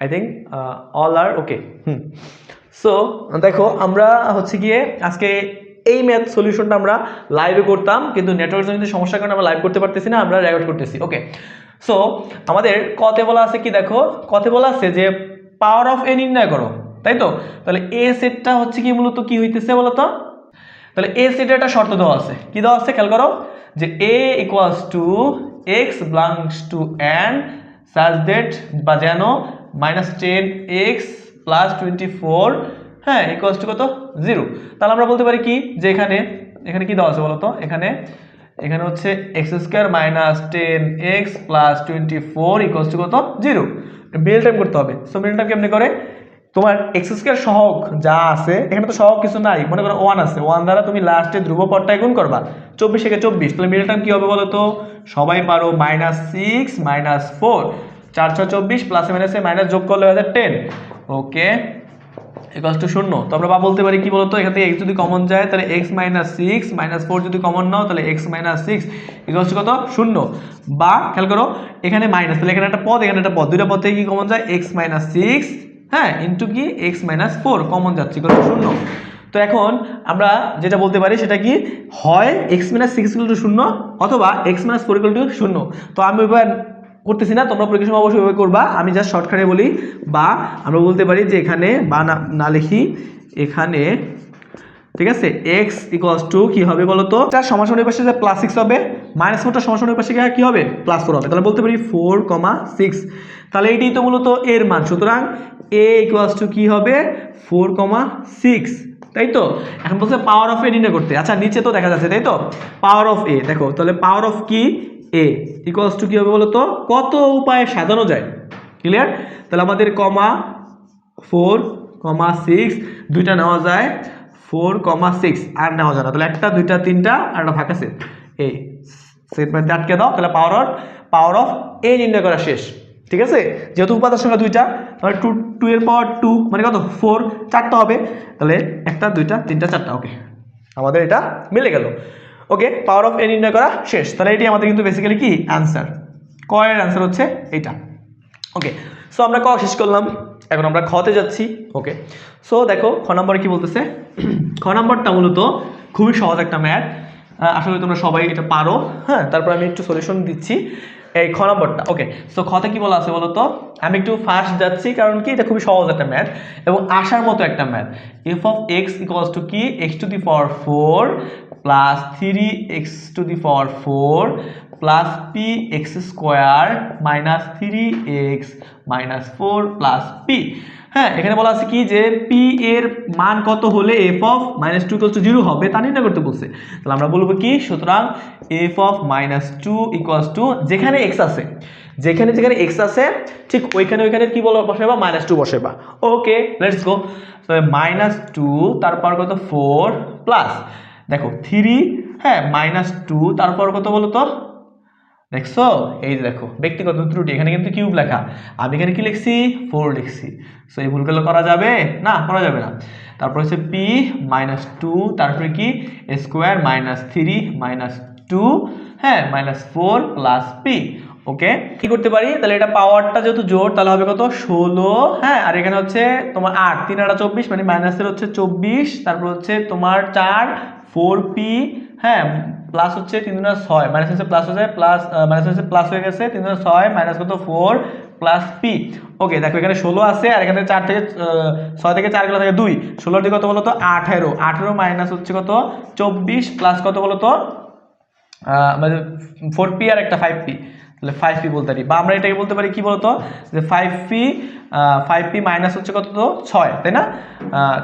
I think all are okay hmm so দেখো, আমরা হচ্ছে গিয়ে আজকে এই ম্যাথ সলিউশনটা আমরা লাইভে করতাম, কিন্তু নেটওয়ার্ক জনিত সমস্যার কারণে আমরা লাইভ করতে পারতেছি না, আমরা রেকর্ড করতেছি। ওকে সো আমাদের কতে বলা আছে কি দেখো? কতে বলা আছে যে পাওয়ার অফ এ নির্ণয় করো, তাই তো? তাহলে এ সেটটা হচ্ছে কি মূলত কি হইতেছে বলতো? তাহলে এ সেটের একটা শর্ত দেওয়া আছে। কি দেওয়া আছে? খেয়াল করো যে a equals to x belongs to an such that বা যেন minus ten x plus twenty four হ্যাঁ ইকুয়ালস টু কত? জিরো। তাহলে আমরা বলতে পারি কি? যে এখানে এখানে কি দেওয়া আছে বলতো? এখানে এখানে হচ্ছে x square minus ten x plus twenty four equals to কত? জিরো। মিল টাইম করতে হবে। সো মিল টাইম কেমনি করে? তোমার এক্স স্কোয়ার সহগ যা আছে, এখানে তো সহগ কিছু নাই, মনে করো ওয়ান আছে। ওয়ান দ্বারা তুমি লাস্টে ধ্রুব পদটায় গুণ করবা। চব্বিশ থেকে চব্বিশ, তাহলে মিডল টার্ম কী হবে বলো তো সবাই পারো মাইনাস সিক্স মাইনাস ফোর চার ছয় চব্বিশ প্লাসে মাইনাসে মাইনাস যোগ করলে হয়ে যায় টেন ওকে ইকালস টু শূন্য। তো আমরা বা বলতে পারি কি বলতো? এখান থেকে এক্স যদি কমন যায়, তাহলে x minus six minus four যদি কমন নাও, তাহলে x minus six equals to কত? শূন্য। বা খেয়াল করো, এখানে মাইনাস তাহলে এখানে একটা পদ, এখানে একটা পদ। দুইটা পদ থেকে কি কমন যায়? এক্স মাইনাস সিক্স হ্যাঁ ইন্টু কি? এক্স মাইনাস ফোর কমন যাচ্ছে। কত শূন্য। তো এখন আমরা যেটা বলতে পারি, সেটা কি? হয় এক্স মাইনাস সিক্স শূন্য, অথবা x minus four equal to শূন্য। তো আমি এবার করতেছি না, তোমরা পরীক্ষার সময় অবশ্যই করবা। আমি জাস্ট শর্টকাটে বলি, বা আমরা বলতে পারি যে এখানে বা না লিখি, এখানে, ঠিক আছে এক্স ইকুয়ালস টু কী হবে বলো তো তার সমাসনের পাশে যে প্লাস সিক্স হবে মাইনাস ফোরটা সমাসনের পাশে কী হবে? প্লাস ফোর হবে। তাহলে বলতে পারি ফোর কমা সিক্স তাহলে এটি তো মূলত এর মান। সুতরাং এ ইকুয়ালস টু কী হবে? ফোর কমা সিক্স তাই তো? এখন বলছে পাওয়ার অফ এ নির্ণয় করতে। আচ্ছা নিচে তো দেখা যাচ্ছে, তাই তো? পাওয়ার অফ এ দেখো, তাহলে পাওয়ার অফ কি? এ ইকুয়ালস টু কী হবে বলো তো কত উপায়ে সাজানো যায়? ক্লিয়ার তাহলে আমাদের কমা ফোর কমা সিক্স দুইটা নেওয়া যায়। ফোর কমা সিক্স আর নেওয়া যায় না। তাহলে একটা, দুইটা, তিনটা, আর একটা ফাঁকা সেট এই সেট মানে আটকে দাও, তাহলে পাওয়ার অফ পাওয়ার অফ এ নির্ণয় করা শেষ। ঠিক আছে? যেহেতু উপাদান সংখ্যা দুইটা, তাহলে টু টু এর পাওয়ার টু মানে কত? ফোর চারটা হবে। তাহলে একটা, দুইটা, তিনটা, চারটা ওকে আমাদের এটা মিলে গেল। ওকে পাওয়ার অফ এ নির্ণয় করা শেষ। তাহলে এটি আমাদের কিন্তু বেসিক্যালি কি? অ্যান্সার কয়ের অ্যান্সার হচ্ছে এইটা। ওকে সো আমরা ক শেষ করলাম। এখন আমরা খতে যাচ্ছি। ওকে সো দেখো, খ নম্বরে কি বলতেছে? খ নম্বরটা মূলত খুবই সহজ একটা ম্যাথ আসলে তোমরা সবাই এটা পারো। হ্যাঁ তারপর আমি একটু সলিউশন দিচ্ছি এই খ নম্বরটা। ওকে সো খতে কি বলা আছে বলো তো আমি একটু ফার্স্ট যাচ্ছি কারণ কি? এটা খুবই সহজ একটা ম্যাথ এবং আসার মতো একটা math f of x equals to কি? X to the power four plus three x to the power four plus p x square minus three x minus four plus p হ্যাঁ এখানে বলা আছে কি যে পি এর মান কত হলে f of minus two equals to zero হবে তা নির্ণয় করতে বলছে। তাহলে আমরা বলব কি? সুতরাং f of minus two equals to যেখানে এক্স আছে, যেখানে যেখানে এক্স আছে, ঠিক ওইখানে ওইখানে কি বলো বসাবা minus two বসাবা okay let's go minus two তারপর কত? ফোর প্লাস দেখো থ্রি হ্যাঁ মাইনাস টু তারপর কত বলো তো? দেখছ? এই যে দেখো, ব্যক্তিগত ত্রুটি, এখানে কিন্তু কিউব লেখা। আমি এখানে কি লিখছি? ফোর লিখছি। সো এই ভুলগুলো করা যাবে? না, করা যাবে না। তারপর হচ্ছে পি মাইনাস টু তারপরে কি? Square minus three minus two হ্যাঁ minus four plus p okay কি করতে পারি? তাহলে এটা পাওয়ারটা যেহেতু জোর, তাহলে হবে কত? ষোলো হ্যাঁ আর এখানে হচ্ছে তোমার আট, তিন আটা চব্বিশ মানে মাইনাসের হচ্ছে চব্বিশ, তারপর হচ্ছে তোমার চার ফোর পি হ্যাঁ প্লাস হচ্ছে তিন দুনা ছয় মাইনাস হচ্ছে প্লাস হয়ে যায় প্লাস মাইনাস হচ্ছে প্লাস হয়ে গেছে, তিন দুনা ছয় মাইনাস কত? ফোর প্লাস পি ওকে দেখো এখানে ষোলো আছে আর এখানে চার থেকে ছয় থেকে চার গেলে থাকে দুই। দিকে কত বলো তো? আঠেরো। আঠেরো মাইনাস হচ্ছে কত? চব্বিশ প্লাস কত বলো তো? মানে ফোর পি আর একটা ফাইভ পি তাহলে ফাইভ পি বলতে পারি। বা আমরা এটাকে বলতে পারি কি বলতো? যে five p five p minus হচ্ছে কত তো? ছয়, তাই না?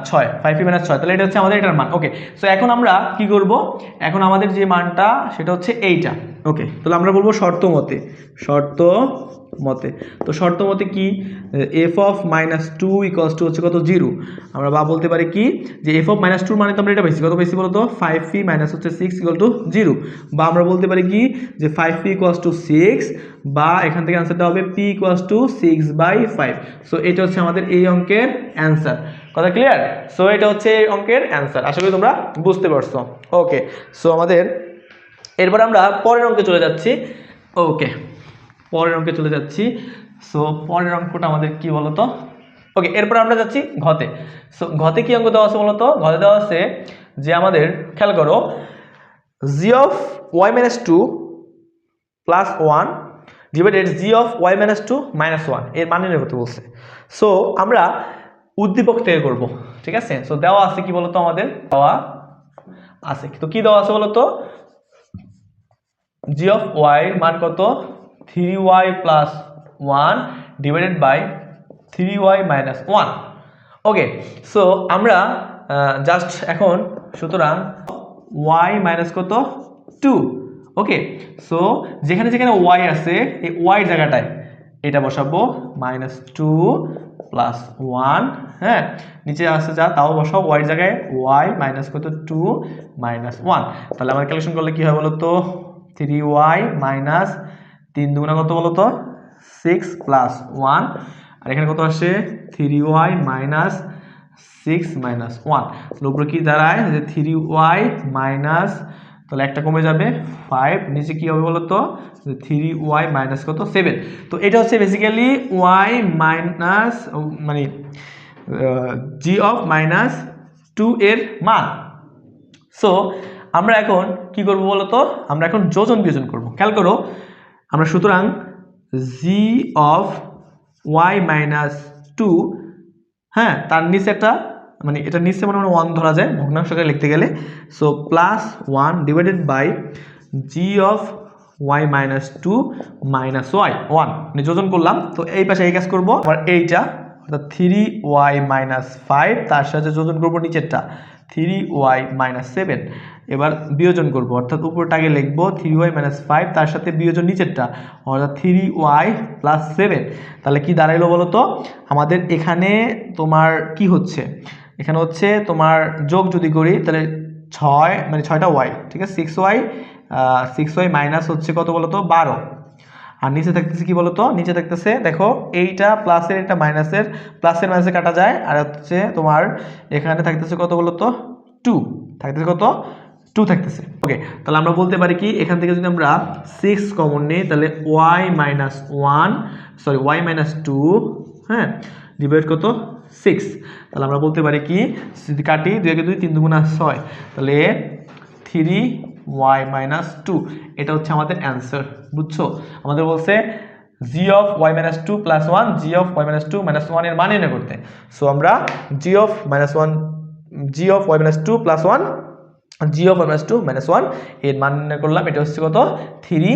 ছয় ফাইভ পি মাইনাস ছয়, তাহলে এটা হচ্ছে আমাদের এটার মান ওকে সো এখন আমরা কি করব? এখন আমাদের যে মানটা, সেটা হচ্ছে এইটা ওকে তাহলে আমরা বলব শর্ত মতে শর্ত মতে। তো শর্ত মতে কি? F of minus two equals to হচ্ছে কত? জিরো আমরা বা বলতে পারি কি? যে এফ অফ মাইনাস টুর মানে তো আমরা এটা বেশি কত বেশি বলতো? ফাইভ পি মাইনাস হচ্ছে সিক্স ইকল টু জিরো বা আমরা বলতে পারি কি? যে five p equals to six বা এখান থেকে অ্যান্সারটা হবে p equals to six by five so এটা হচ্ছে আমাদের এই অঙ্কের অ্যান্সার কথা ক্লিয়ার সো এটা হচ্ছে এই অঙ্কের অ্যান্সার আশা করি তোমরা বুঝতে পারছ। ওকে সো আমাদের এরপর আমরা পরের অঙ্কে চলে যাচ্ছি। ওকে পরের অঙ্কে চলে যাচ্ছি। সো পরের অঙ্কটা আমাদের কি বলতো? ওকে এরপর আমরা যাচ্ছি ঘতে। সো ঘতে কি অঙ্ক দেওয়া আছে বলতো? ঘতে দেওয়া আছে যে আমাদের, খেয়াল করো g of y minus two plus one divided g of y minus two minus ওয়ানের মানে করতে বলছে। সো আমরা উদ্দীপক থেকে করব, ঠিক আছে? সো দেওয়া আছে কি বলতো আমাদের? দেওয়া আছে। তো কি দেওয়া আছে বলতো? জি অফ ওয়াই মান কত? Three y plus one divided by three y minus one okay so আমরা জাস্ট এখন, সুতরাং ওয়াই মাইনাস কত? টু ওকে সো যেখানে যেখানে ওয়াই আছে, এই ওয়াই জায়গাটায় এটা বসাবো মাইনাস টু প্লাস ওয়ান হ্যাঁ? নিচে আসছে যা, তাও বসাও ওয়াই জায়গায় ওয়াই মাইনাস কত? টু মাইনাস ওয়ান তাহলে আমার ক্যালকুলেশন করলে কী হয় বলো তো থ্রি ওয়াই মাইনাস তিন দুগুণা কত বলো তো সিক্স প্লাস ওয়ান আর এখানে কত আসে? Three y minus six minus one উপরে কি দাঁড়ায়? যে থ্রি ওয়াই মাইনাস তাহলে একটা কমে যাবে ফাইভ নিচে কি হবে বলো তো থ্রি ওয়াই মাইনাস কত? সেভেন তো এটা হচ্ছে বেসিক্যালি ওয়াই মাইনাস মানে জি অফ মাইনাস টু এর মান। সো আমরা এখন কি করব বলো তো আমরা এখন যোজন বিয়োজন করব। খেয়াল করো, আমরা সুতরাং g of y minus two হ্যাঁ তার নিচে একটা মানে এটা নিচে মনে মানে ওয়ান ধরা যায়, ভগ্নাংশকে লিখতে গেলে। So plus one divided by g of y minus two minus y one মানে যোজন করলাম, তো এই পাশে এই কাজ করব। আবার এইটা, অর্থাৎ থ্রি ওয়াই মাইনাস ফাইভ তার সাথে যোজন করব নিচেরটা। থ্রি ওয়াই মাইনাস সেভেন এবার বিয়োজন করব, অর্থাৎ উপরটা আগে লিখব থ্রি ওয়াই মাইনাস ফাইভ তার সাথে বিয়োজন নিচেরটা। অর্থাৎ থ্রি ওয়াই প্লাস সেভেন তাহলে কি দাঁড়াইলো বলো তো? আমাদের এখানে তোমার কি হচ্ছে? এখানে হচ্ছে তোমার যোগ যদি করি, তাহলে ছয় মানে ছয়টা ওয়াই ঠিক আছে? Six y six y minus হচ্ছে কত বলো তো বারো। আর নিচে থাকতেছে কি বলতো? নিচে থাকতেছে, দেখো, এইটা প্লাসের এটা মাইনাসের প্লাসের মাইনাসে কাটা যায়। আর হচ্ছে তোমার এখানে থাকতেছে কত বলতো? টু থাকতেছে কত? টু থাকতেছে। ওকে তাহলে আমরা বলতে পারি কি, এখান থেকে যদি আমরা সিক্স কমন নিই, তাহলে y minus one sorry y minus two হ্যাঁ ডিভাইড কত? সিক্স তাহলে আমরা বলতে পারি কি? কাটি দুই একে দুই তিন দুগুণা ছয়, তাহলে থ্রি ওয়াই মাইনাস টু এটা হচ্ছে আমাদের অ্যান্সার বুঝছ? আমাদের বলছে g of y minus two plus one g of y minus two minus ওয়ানের মান এনে করতে। সো আমরা g of minus one g of y minus two plus one g of y minus two minus ওয়ানের মান নির্ণয় করলাম। এটা হচ্ছে কত? Three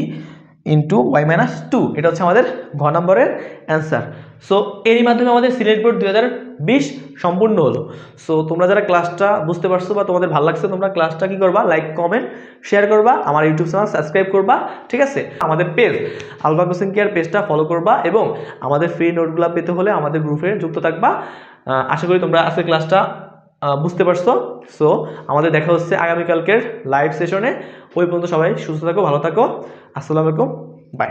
into y minus two এটা হচ্ছে আমাদের ঘ নম্বরের অ্যান্সার সো এরই মাধ্যমে আমাদের সিলেট বোর্ড দুই হাজার বিশ সম্পূর্ণ হলো। সো তোমরা যারা ক্লাসটা বুঝতে পারছ বা তোমাদের ভালো লাগছে, তোমরা ক্লাসটা কি করবা? লাইক কমেন্ট শেয়ার করবা, আমার ইউটিউব চ্যানেল সাবস্ক্রাইব করবা, ঠিক আছে? আমাদের পেজ আলফা কোচিং কেয়ার পেজটা ফলো করবা এবং আমাদের ফ্রি নোটগুলো পেতে হলে আমাদের গ্রুপে যুক্ত থাকবা। আশা করি তোমরা আজকে ক্লাসটা বুঝতে পারছ। সো আমাদের দেখা হচ্ছে আগামীকালকের লাইভ সেশনে ওই পর্যন্ত সবাই সুস্থ থাকো, ভালো থাকো। আসসালামু আলাইকুম বাই